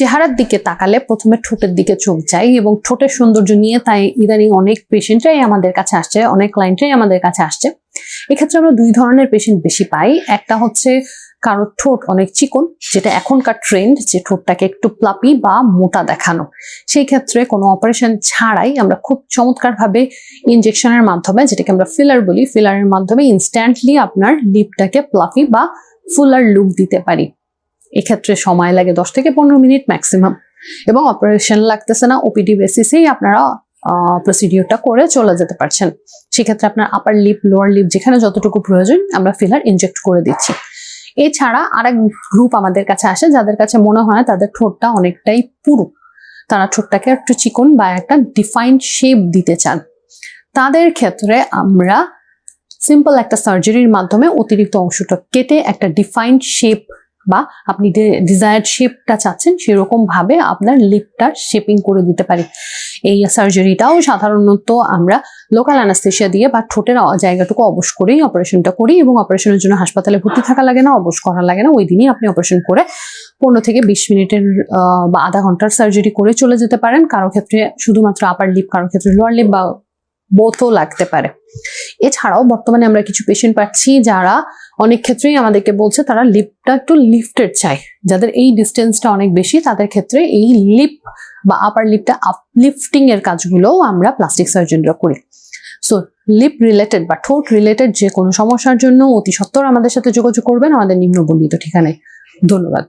চেহারার দিকে তাকালে প্রথমে ঠোঁটের দিকে চোখ যায় এবং ঠোঁটের সৌন্দর্য নিয়ে তাই ইদানিং অনেক পেশেন্টরাই আমাদের কাছে আসছে, অনেক ক্লায়েন্টরাই আমাদের কাছে আসছে। এক্ষেত্রে আমরা দুই ধরনের পেশেন্ট বেশি পাই। একটা হচ্ছে কারও ঠোঁট অনেক চিকন, যেটা এখনকার ট্রেন্ড যে ঠোঁটটাকে একটু প্লাপি বা মোটা দেখানো। সেই ক্ষেত্রে কোনো অপারেশন ছাড়াই আমরা খুব চমৎকারভাবে ইনজেকশনের মাধ্যমে, যেটাকে আমরা ফিলার বলি ফিলারের মাধ্যমে ইনস্ট্যান্টলি আপনার লিপটাকে প্লাফি বা ফুলার লুক দিতে পারি। এক্ষেত্রে সময় লাগে দশ থেকে পনেরো মিনিট ম্যাক্সিমাম এবং অপারেশন লাগতেছে না ওপিডি বেসিসেই আপনারা প্রসিডিওরটা করে চলে যেতে পারছেন। সেক্ষেত্রে আপনার আপার লিপ লোয়ার লিপ যেখানে যতটুকু প্রয়োজন, আমরা ফিলার ইনজেক্ট করে দিচ্ছি। এছাড়া আরেক গ্রুপ আমাদের কাছে আসে, যাদের কাছে মনে হয় তাদের ঠোঁটটা অনেকটাই পুরু। তারা ঠোঁটটাকে একটু চিকন বা একটা ডিফাইন্ড শেপ দিতে চান। তাদের ক্ষেত্রে আমরা সিম্পল একটা সার্জারির মাধ্যমে অতিরিক্ত অংশটা কেটে একটা ডিফাইন্ড শেপ বা আপনি যে ডিজায়ার্ড শেপটা চাচ্ছেন সেরকম ভাবে আপনার লিপটা শেপিং করে দিতে পারি। এই সার্জারিটাও সাধারণত আমরা লোকাল অ্যানাস্থেশিয়া দিয়ে বা ঠোঁটের জায়গাটুকু অবশ করেই অপারেশনটা করি এবং অপারেশনের জন্য হাসপাতালে ভর্তি থাকা লাগে না, অবশ করা লাগে না। ওই দিনই আপনি অপারেশন করে পনেরো থেকে বিশ মিনিটের বা আধা ঘণ্টার সার্জারি করে চলে যেতে পারেন। কারও ক্ষেত্রে শুধুমাত্র আপার লিপ কারও ক্ষেত্রে লোয়ার লিপ বা বোথও লাগতে পারে। এছাড়াও বর্তমানে আমরা কিছু পেশেন্ট পাচ্ছি যারা অনেক ক্ষেত্রেই আমাদেরকে বলছে তারা লিপটা একটু লিফটেড চায়। যাদের এই ডিস্টেন্সটা অনেক বেশি, তাদের ক্ষেত্রে এই লিপ বা আপার লিপটা আপলিফটিং এর কাজগুলোও আমরা প্লাস্টিক সার্জনরা করি। সো লিপ রিলেটেড বা ঠোঁট রিলেটেড যে কোনো সমস্যার জন্য অতি সত্বর আমাদের সাথে যোগাযোগ করবেন, আমাদের নিম্নবর্ণিত ঠিকানায়। ধন্যবাদ।